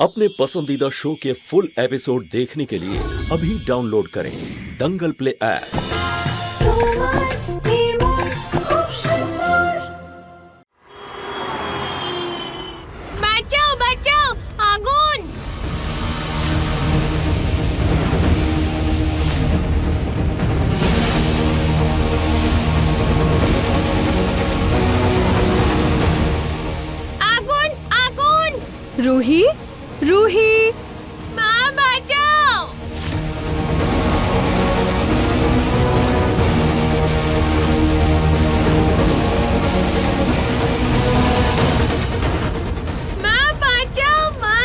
अपने पसंदीदा शो के फुल एपिसोड देखने के लिए अभी डाउनलोड करें दंगल प्ले ऐप। बचाओ बचाओ रूही? রুহি। মা বাঁচাও! মা বাঁচাও মা!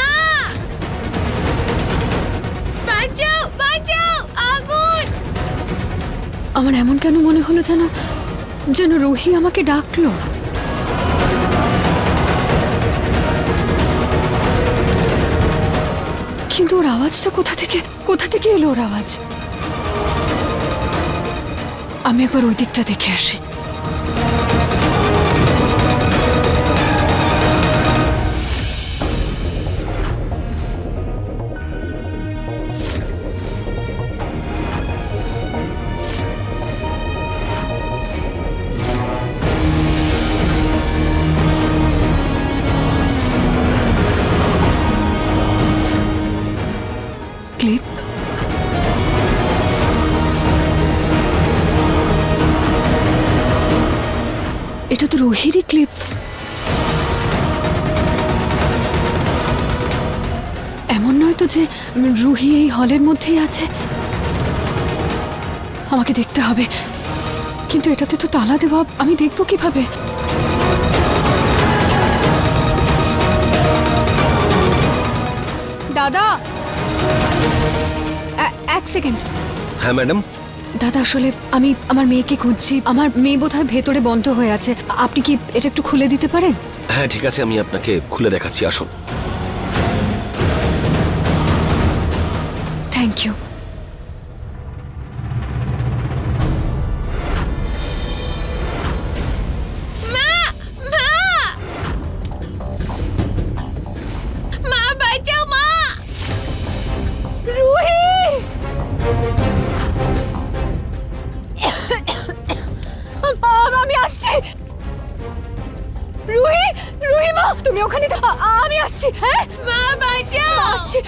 বাঁচাও বাঁচাও আগুন! আমার এমন কেন মনে হলো যেন যেন রুহি আমাকে ডাকলো? কিন্তু ওর আওয়াজটা কোথা থেকে কোথা থেকে এলো ওর আওয়াজ? আমি একবার ওই দিকটা দেখে আসি। রুহিরই ক্লিপ এমন নয় তো যে রুহি এই হলের মধ্যেই আছে। আমাকে দেখতে হবে। কিন্তু এটাতে তো তালা দেওয়া, আমি দেখব কীভাবে? দাদা! এক সেকেন্ড। হ্যাঁ ম্যাডাম? দাদা আসলে আমি আমার মেয়েকে খুঁজছি। আমার মেয়ে বোধহয় ভেতরে বন্ধ হয়ে আছে। আপনি কি এটা একটু খুলে দিতে পারেন? হ্যাঁ ঠিক আছে আমি আপনাকে খুলে দেখাচ্ছি আসুন। থ্যাংক ইউ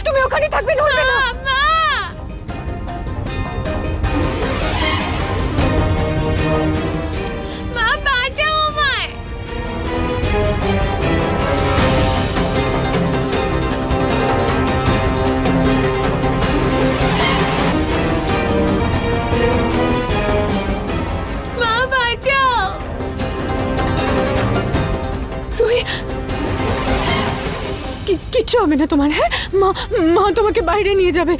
তুমি ওখানে থাকবে নড়বে না। কিচ্ছু হবে না তোমার হ্যাঁ? মা মা তোমাকে বাইরে নিয়ে যাবে।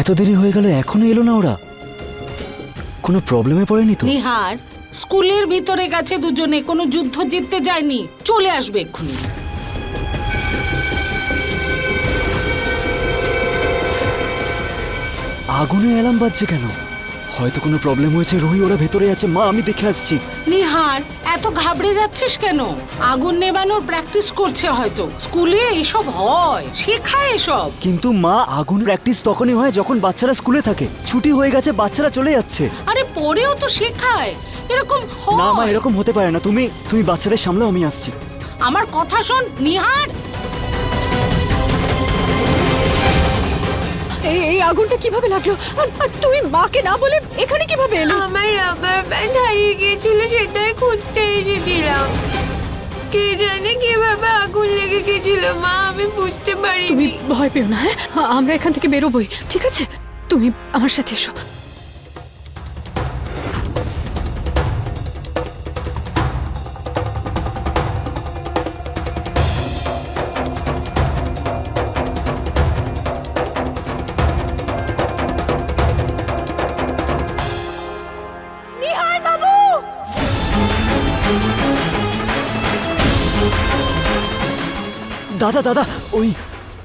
এত দেরি হয়ে গেল এখনও এলো না ওরা? কোনো প্রবলেমে পড়েনি তো? নিহার স্কুলের ভিতরে গেছে দুজনে কোনো যুদ্ধ জিততে যায়নি। চলে আসবে এক্ষুনি। আগুনে অ্যালার্ম বাজছে কেন? হয়তো কোনো প্রবলেম হয়েছে। রোহি ওরা ভেতরে আছে। মা আমি দেখে আসছি। নিহার এত ঘাবড়ে যাচ্ছিস কেন? আগুন নেবানোর প্র্যাকটিস করছে হয়তো। স্কুলে এসব হয় শেখায় এসব। কিন্তু মা আগুন প্র্যাকটিস তখনই হয় যখন বাচ্চারা স্কুলে থাকে। ছুটি হয়ে গেছে বাচ্চারা চলে যাচ্ছে। আরে পরেও তো শেখায়। এরকম না মা এরকম হতে পারে না। তুমি তুমি বাচ্চাদের সামলাও আমি আসছি। আমার কথা শোন নিহার। আগুনটা কীভাবে লাগল? আর আর তুমি মাকে না বলে এখানে কীভাবে এলে? আমার রাবার ব্যান্ড হারিয়ে গিয়েছিল সেটাই খুঁজতে এসেছিলাম। কে জানে কীভাবে আগুন লেগে গেছিল মা আমি বুঝতে তুমি পারিনি ভয় পেও না হ্যাঁ? আমরা এখান থেকে বেরোবই ঠিক আছে? তুমি আমার সাথে এসো। দাদা দাদা ওই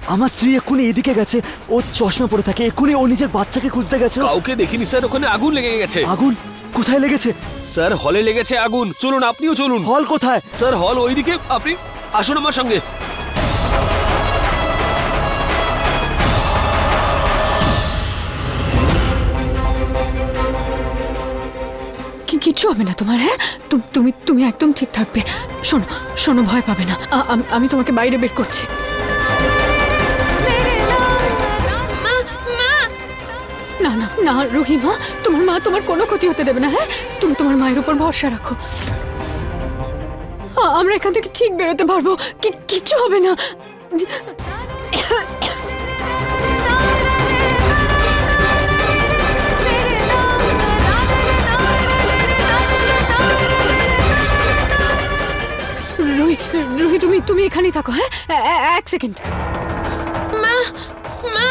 আমার স্ত্রী এক্ষুনি এদিকে গেছে। ও চশমা পরে থাকে এক্ষুনি ও নিজের বাচ্চাকে খুঁজতে গেছে। কাউকে দেখিনি স্যার ওখানে আগুন লেগে গেছে। আগুন? কোথায় লেগেছে? স্যার হলে লেগেছে আগুন। চলুন আপনিও চলুন। হল কোথায়? স্যার হল ওইদিকে। আপনি আসুন আমার সঙ্গে। কিচ্ছু হবে না তোমার হ্যাঁ? তুমি তুমি একদম ঠিক থাকবে। শোনো শোনো, ভয় পাবে না। আমি তোমাকে বাইরে বের করছি। না না না রহিমা তোমার মা তোমার কোনো ক্ষতি হতে দেবে না হ্যাঁ? তুমি তোমার মায়ের উপর ভরসা রাখো। আমরা এখান থেকে ঠিক বেরোতে পারব। কিচ্ছু হবে না। তুমি তুমি এখানেই থাকো হ্যাঁ? এক সেকেন্ড। মা মা।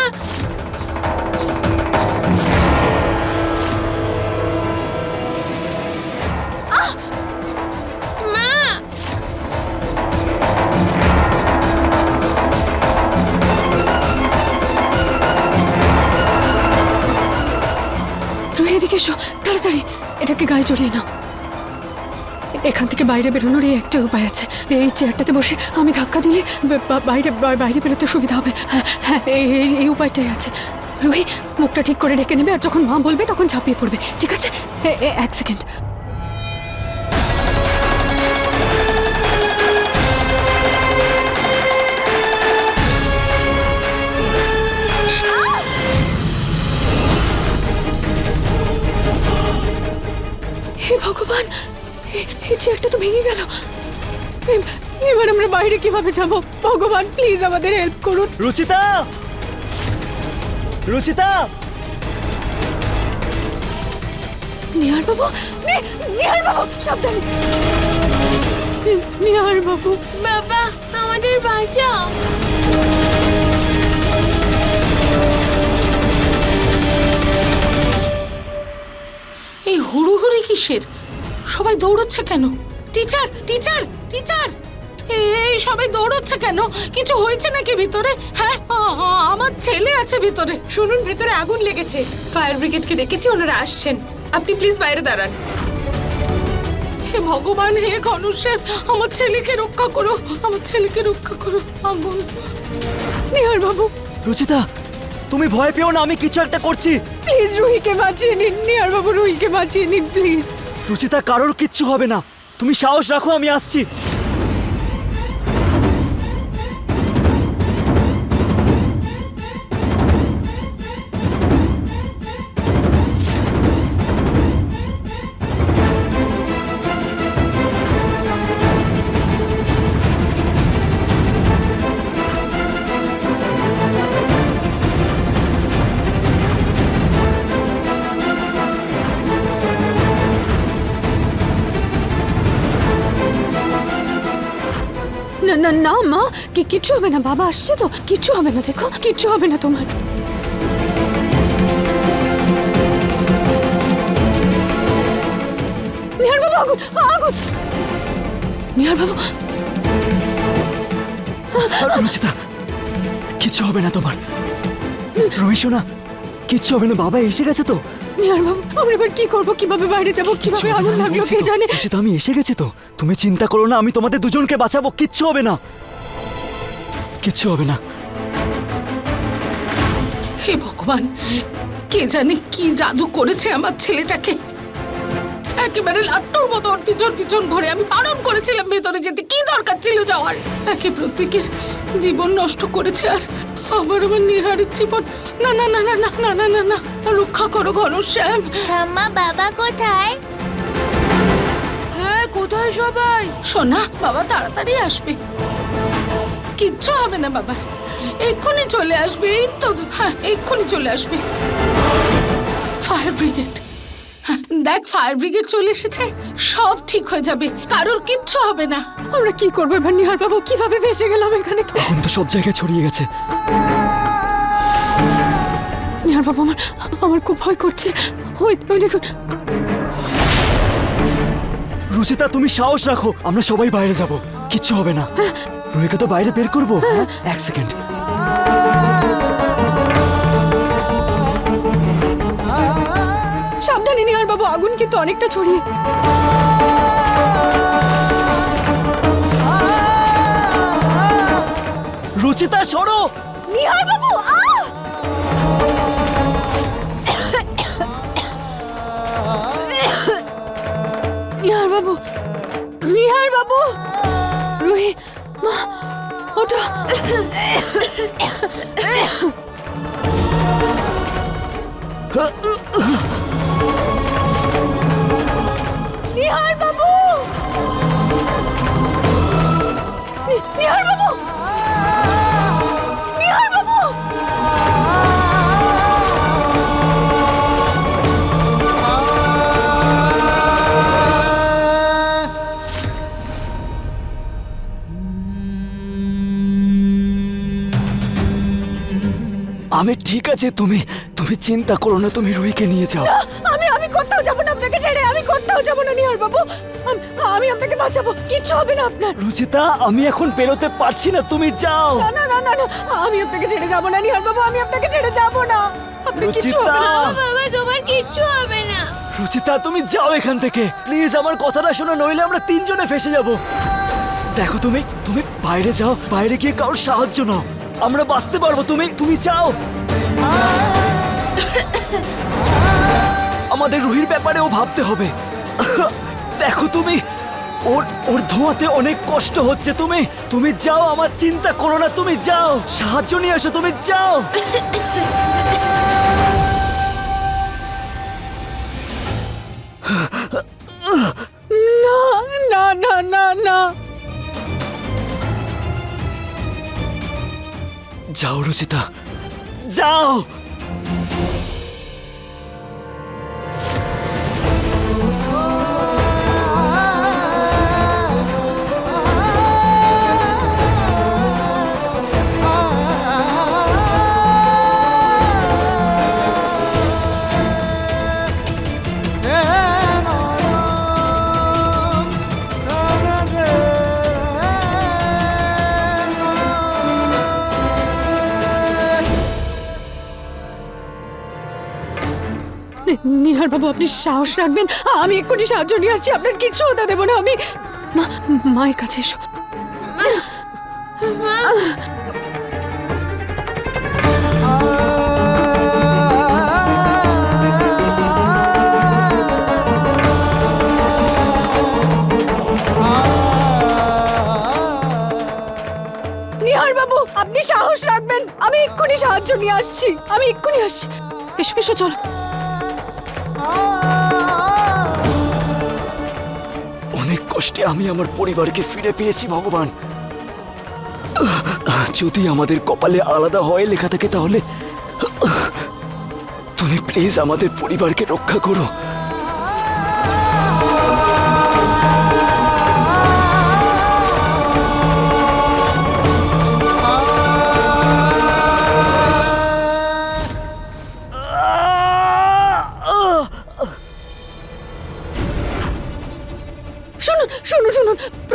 এসো। তাড়াতাড়ি, এটাকে গায়ে জড়িয়ে নাও। এখান থেকে বাইরে বেরোনোর এই একটা উপায় আছে। এই চেয়ারটাতে বসে আমি ধাক্কা দিলে বাইরে বাইরে বেরোতে সুবিধা হবে। হ্যাঁ হ্যাঁ এই এই- উপায়টাই আছে। রুহি, মুখটা ঠিক করে ঢেকে নেবে আর যখন মা বলবে তখন ঝাঁপিয়ে পড়বে, ঠিক আছে? এক সেকেন্ড। ভগবান! এই চেয়ারটা তো ভেঙে গেল। এবার আমরা বাইরে কীভাবে যাব? ভগবান প্লিজ আমাদের হেল্প করুন। রুচিতা! রুচিতা! নিহার বাবু নিহার বাবু সাবধানে। নিহার বাবু বাবা আমাদের বাঁচাও। এই হুড়ুহুড়ি কিসের? সবাই দৌড়চ্ছে কেন? Teacher teacher teacher! এই সবাই দৌড়চ্ছে কেন? কিছু হয়েছে নাকি ভিতরে? হ্যাঁ আমার ছেলে আছে ভিতরে। শুনুন ভেতরে আগুন লেগেছে। ফায়ার ব্রিগেডকে ডেকেছি ওনারা আসছেন। আপনি প্লিজ বাইরে দাঁড়ান। হে ভগবান হে ঘনশ্যাম আমার ছেলেকে রক্ষা করো আমার ছেলেকে রক্ষা করো আগুন। নিহার বাবু। রুচিতা তুমি ভয় পেও না আমি কিছু একটা করছি। প্লিজ রুহিকে বাঁচিয়ে নিন নিহার বাবু রুহিকে বাঁচিয়ে নিন প্লিজ। রুচিতা কারোর কিচ্ছু হবে না। তুমি সাহস রাখো আমি আসছি। না না না, মা, কি, কিচ্ছু হবে না, বাবা আসছে তো হবে না, দেখো হবে না তোমার। নিহার হবে না তোমার। রহিসোনা কিচ্ছু হবে না, বাবা এসে গেছে তো। বাবু আমরা এবার কি করব? কীভাবে বাইরে যাব? কীভাবে আগুন লাগল কে তো। জানে? রুচিতা আমি এসে গেছি তো। তুমি চিন্তা করো না আমি তোমাদের দুজনকে বাঁচাবো কিচ্ছু হবে না। কিচ্ছু হবে না। হে ভগবান কে জানে কি জাদু করেছে আমার ছেলেটাকে? একেবারে লাট্টুর মতো ওর পিছন পিছন ঘুরে আমি বারণ করেছিলাম ভেতরে যেতে। কি দরকার ছিল যাওয়ার? একে প্রত্যেকের জীবন নষ্ট করেছে আর আবার আমার নিহারের জীবন না না না না না না না না না রক্ষা করো ঘনশ্যাম ঠাম্মা বাবা কোথায় হ্যাঁ কোথায় সবাই সোনা বাবা তাড়াতাড়ি আসবে কিচ্ছু হবে না বাবা এক্ষুনি চলে আসবে এই তো হ্যাঁ এক্ষুনি চলে আসবে ফায়ার ব্রিগেড হ্যাঁ, দেখ ফায়ার ব্রিগেড চলে এসেছে। সব ঠিক হয়ে যাবে কারোর কিচ্ছু হবে না। আমরা কি করব এবার নিহার বাবু? কীভাবে ভেসে গেলাম এখানে? এখন তো সব জায়গায় ছড়িয়ে গেছে। নিহার বাবু আমার আমার খুব ভয় করছে। ওই ওই দেখুন। রুচিতা তুমি সাহস রাখো আমরা সবাই বাইরে যাব। কিচ্ছু হবে না। রুহিকে তো বাইরে বের করব হ্যাঁ? এক সেকেন্ড। সাবধানে নিহার বাবু আগুন কিন্তু অনেকটা ছড়িয়ে। রুচিতা সরো। নিহার বাবু! নিহার বাবু নিহার বাবু। রুহি মা ওটা নিহার বাবু! নিহার বাবু! নিহার বাবু! আমি ঠিক আছে তুমি তুমি চিন্তা করো না তুমি রুইকে নিয়ে যাও। আমি আমি কোথাও যাব না কোথাও যাব না নিহার বাবু। আমি আপনাকে বাঁচাবো কিচ্ছু হবে না আপনার। রুচিতা আমি এখন বেরোতে পারছি না তুমি যাও। না না না না না আমি আপনাকে ছেড়ে যাব না নিহার বাবু আমি আপনাকে ছেড়ে যাব না। রুচিতা! বাবা তোমার কিচ্ছু হবে না। রুচিতা তুমি যাও এখান থেকে। প্লিজ আমার কথাটা শোনো নইলে আমরা তিনজনে ফেসে যাব। দেখো তুমি তুমি বাইরে যাও বাইরে গিয়ে কারোর সাহায্য নাও। আমরা বাঁচতে পারব তুমি তুমি যাও। আমাদের রুহির ব্যাপারেও ভাবতে হবে। দেখো তুমি ওর ওর ধোঁয়াতে অনেক কষ্ট হচ্ছে তুমি। তুমি যাও আমার চিন্তা করো না তুমি যাও। সাহায্য নিয়ে এসো তুমি যাও। না না না না না। যাও রচিতা যাও। নিহার বাবু আপনি সাহস রাখবেন। আমি এক্ষুনি সাহায্য নিয়ে আসছি, আপনার কিছু হতে দেবো না, আমি মায়ের কাছে এসো। আপনি সাহস রাখবেন। আমি এক্ষুনি সাহায্য নিয়ে আসছি। আমি এক্ষুনি আসছি। এসো এসো, চলো। কষ্টে আমি আমার পরিবারকে ফিরে পেয়েছি, ভগবান। যদি আমাদের কপালে আলাদা হয় লেখা থাকে তাহলে, তুমি প্লিজ আমাদের পরিবারকে রক্ষা করো।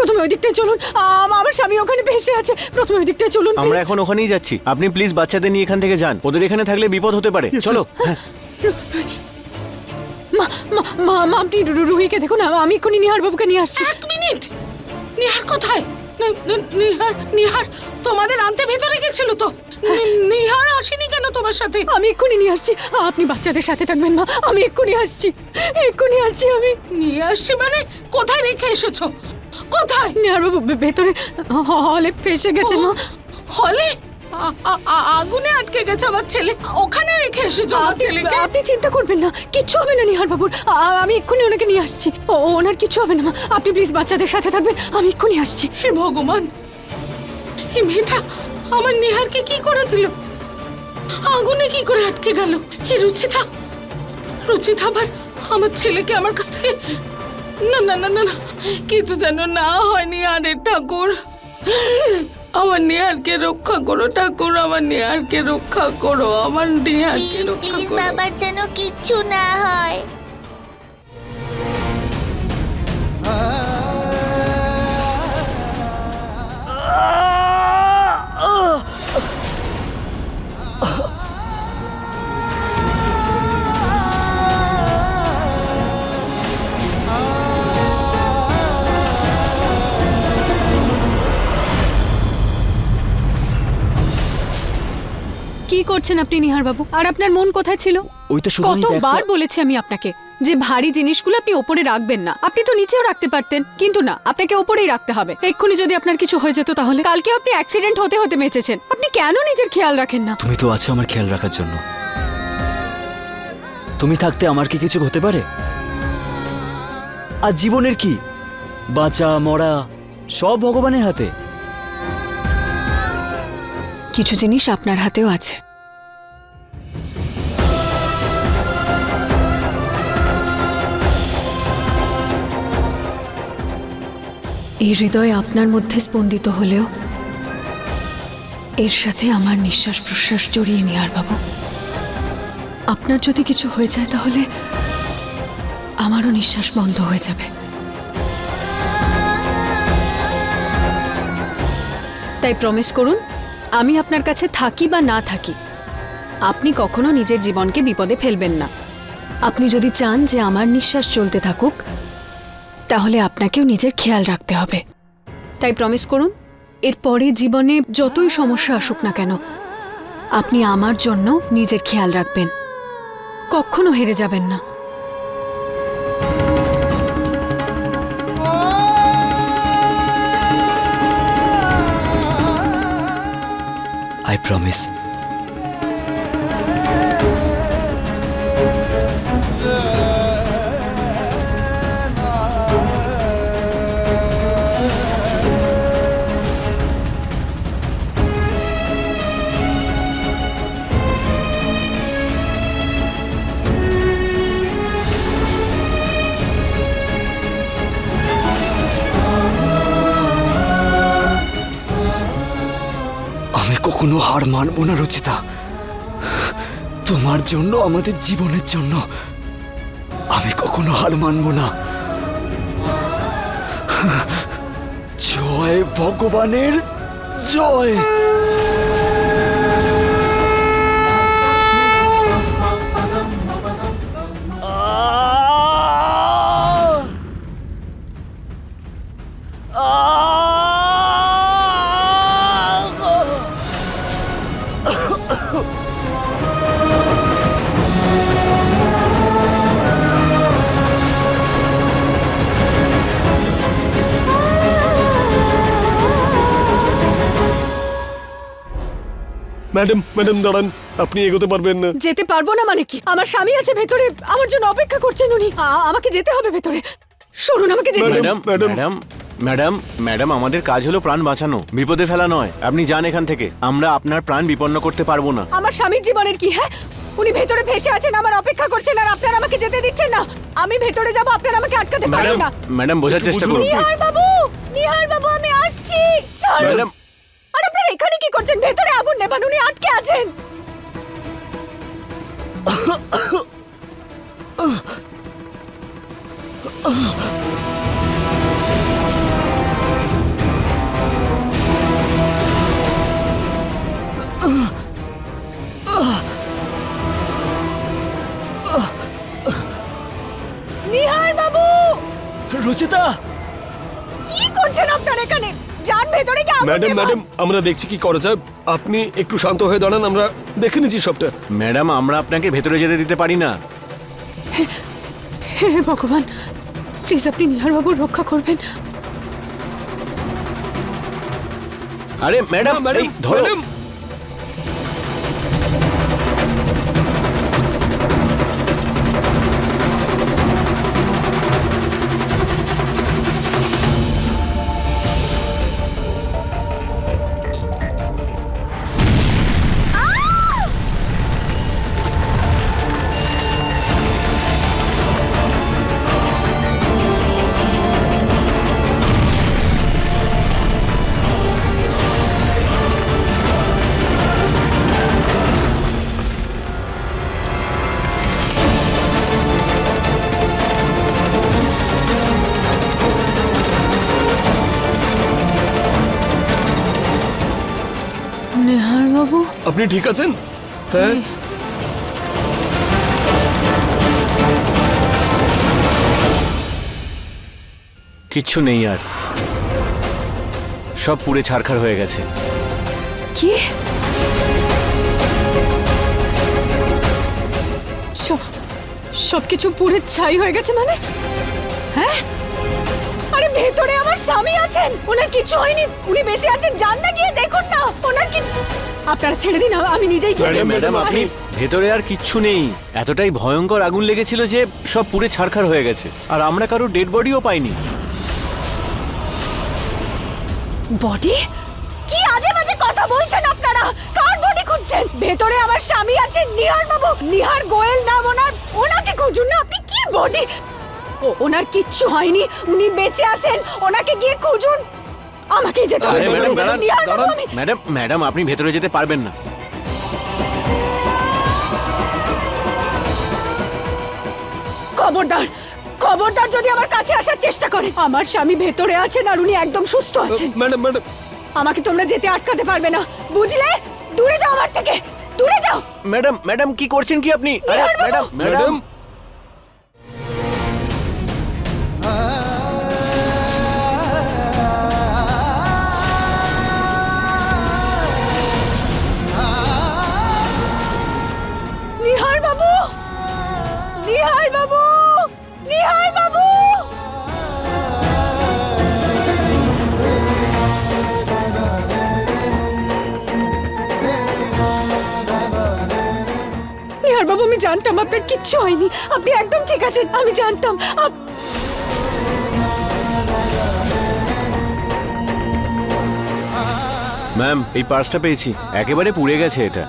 প্রথমে ওই দিকটায় চলুন। আম- আমার স্বামী ওখানে ভেসে আছে। প্রথমে ওই দিকটায় চলুন আমরা please। এখন ওখানেই যাচ্ছি। আপনি প্লিজ বাচ্চাদের নিয়ে এখান থেকে যান। ওদের এখানে থাকলে বিপদ হতে পারে। Yes, চলো। হ্যাঁ। মা মা মা মা আপনি রু- রুহিকে দেখুন। আ- আমি এক্ষুনি নিহার বাবুকে নিয়ে আসছি। এক মিনিট! নিহার কোথায়? নি- নি- নিহার নিহার তোমাদের আনতে ভেতরে গেছিল তো? নি- নিহার আসেনি কেন তোমার সাথে? আমি এক্ষুনি নিয়ে আসছি। আপনি বাচ্চাদের সাথে থাকবেন মা। আমি এক্ষুনি আসছি। এক্ষুনি আসছি আমি। নিয়ে আসছি মানে? কোথায় রেখে এসেছ? কোথায়? নিহার বাবু ভে- ভেতরে হলে ফেসে গেছে মা। হলে? আগুনে আটকে গেছে আমার ছেলে। ওখানে রেখে এসেছ আমার ছেলেকে? আপনি চিন্তা করবেন না কিচ্ছু হবে না নিহার বাবুর আমি এক্ষুনি ওনাকে নিয়ে আসছি। ওনার কিচ্ছু হবে না আপনি প্লিজ বাচ্চাদের সাথে থাকবেন আমি এক্ষুনি আসছি। হে ভগবান এই মেয়েটা আমার নিহারকে কি করে দিল? আগুনে কি করে আটকে গেল? এই রুচিতা রুচিতা আবার আমার ছেলেকে আমার কাছ থেকে না না না না না। কিছু যেন না হয় নিহারের ঠাকুর। আমার নিহারকে রক্ষা করো ঠাকুর আমার নিহারকে রক্ষা করো আমার নিহারকে প্লিজ রক্ষা প্লিজ করো। বাবার যেন কিচ্ছু না হয়। কি করছেন আপনি নিহার বাবু আর আপনার মন কোথায় ছিল? ওই তো শুধু কতবার বলেছি আমি আপনাকে যে ভারী জিনিসগুলো আপনি ওপরে রাখবেন না। আপনি তো নিচেও রাখতে পারতেন। কিন্তু না আপনাকে ওপরেই রাখতে হবে। এক্ষুনি যদি আপনার কিছু হয়ে যেত তাহলে। কালকে আপনি অ্যাক্সিডেন্ট হতে হতে বেঁচেছেন। আপনি কেন নিজের খেয়াল রাখেন না? তুমি তো আছো আমার খেয়াল রাখার জন্য। তুমি থাকতে আমার কি কিছু হতে পারে? আর জীবনের কি? বাঁচা মরা সব ভগবানের হাতে। কিছু জিনিস আপনার হাতেও আছে। এই হৃদয় আপনার মধ্যে স্পন্দিত হলেও এর সাথে আমার নিঃশ্বাস প্রশ্বাস জড়িয়ে নিয়ার বাবু। আপনার যদি কিছু হয়ে যায় তাহলে আমারও নিঃশ্বাস বন্ধ হয়ে যাবে। তাই প্রমিস করুন, আমি আপনার কাছে থাকি বা না থাকি, আপনি কখনো নিজের জীবনকে বিপদে ফেলবেন না। আপনি যদি চান যে আমার নিঃশ্বাস চলতে থাকুক তাহলে আপনাকেও নিজের খেয়াল রাখতে হবে। তাই প্রমিস করুন, এরপরে জীবনে যতই সমস্যা আসুক না কেন, আপনি আমার জন্য নিজের খেয়াল রাখবেন। কখনো হেরে যাবেন না। আই প্রমিস হার মানব না, রচিতা। তোমার জন্য, আমাদের জীবনের জন্য। আমি কখনো হার মানব না। জয় ভগবানের জয়। ম্যাডাম ম্যাডাম দাঁড়ান। আপনি এগোতে পারবেন না। যেতে পারব না মানে কি? আমার স্বামী আছে ভেতরে আমার জন্য অপেক্ষা করছেন উনি। আমাকে যেতে হবে ভেতরে। সরুন আমাকে যেতে। Madam madam. ম্যাডাম ম্যাডাম আমাদের কাজ হলো প্রাণ বাঁচানো। বিপদে ফেলা নয়। আপনি যান এখান থেকে। আমরা আপনার প্রাণ বিপন্ন করতে পারব না। আমার স্বামীর জীবনের কি হ্যাঁ? উনি ভেতরে ভেসে আছেন আমার অপেক্ষা করছেন আর আপনারা আমাকে যেতে দিচ্ছেন না। আমি ভেতরে যাব আপনারা আমাকে আটকাতে পারবেন ম্যাডাম না। ম্যাডাম বোঝার চেষ্টা করুন। নিহার বাবু নিহার বাবু আমি আসছি। ম্যাডাম আর আপনারা এখানে কি করছেন? ভেতরে আগুন নেবান উনি আটকে আছেন। নিহার বাবু! রচিতা! কি করছেন আপনারা এখানে? যান ভেতরে গিয়ে ম্যাডাম ম্যাডাম আমরা দেখছি কি করা যায়। আপনি একটু শান্ত হয়ে দাঁড়ান আমরা দেখে নিচ্ছি সবটা। ম্যাডাম আমরা আপনাকে ভেতরে যেতে দিতে পারি না। হে ভগবান প্লিজ আপনি নিহার বাবুর রক্ষা করবেন। আরে ম্যাডাম ম্যাডাম ধরো। আপনি ঠিক আছেন? হ্যাঁ? কিচ্ছু নেই আর। সব পুড়ে ছারখার হয়ে গেছে। কি? সবকিছু পুড়ে ছাই হয়ে গেছে মানে? হ্যাঁ? আরে ভেতরে আমার স্বামী আছেন! ওনার কিছু হয়নি! উনি বেঁচে আছেন জান না গিয়ে দেখুন না! ওনার কি আপনারা ছেড়ে দিন আমি নিজেই ম্যাডাম আপনি ভেতরে আর কিচ্ছু নেই। এতটাই ভয়ঙ্কর আগুন লেগেছিল যে সব পুরে ছারখার হয়ে গেছে। আর আমরা কারও ডেড বডিও পাইনি। বডি কি আজে বাজে কথা বলছেন আপনারা? কার বডি খুঁজছেন? ভেতরে আমার স্বামী আছেন নিহার বাবু। নিহার গোয়েল নাম ওনার ওনাকে খুঁজুন না আপনি কি বডি ওনার কিচ্ছু হয়নি উনি বেঁচে আছেন ওনাকে গিয়ে খুঁজুন। আমাকে যেতে হবে। আরে ম্যাডাম দাঁড়ান আমি ম্যাডাম ম্যাডাম আপনি ভেতরে যেতে পারবেন না। খবরদার খবরদার যদি আমার কাছে আসার চেষ্টা করে। আমার স্বামী ভেতরে আছেন আর উনি একদম সুস্থ আছেন। Madam madam. আমাকে তোমরা যেতে আটকাতে পারবে না বুঝলে? দূরে যাও আমার থেকে দূরে যাও। ম্যাডাম ম্যাডাম কি করছেন কি আপনি? আরে ম্যাডাম। ম্যাডাম আমি জানতাম আপনার কিচ্ছু হয়নি। আপনি একদম ঠিক আছেন, আমি জানতাম। ম্যাম, এই পার্সটা পেয়েছি। একেবারে পুড়ে গেছে এটা।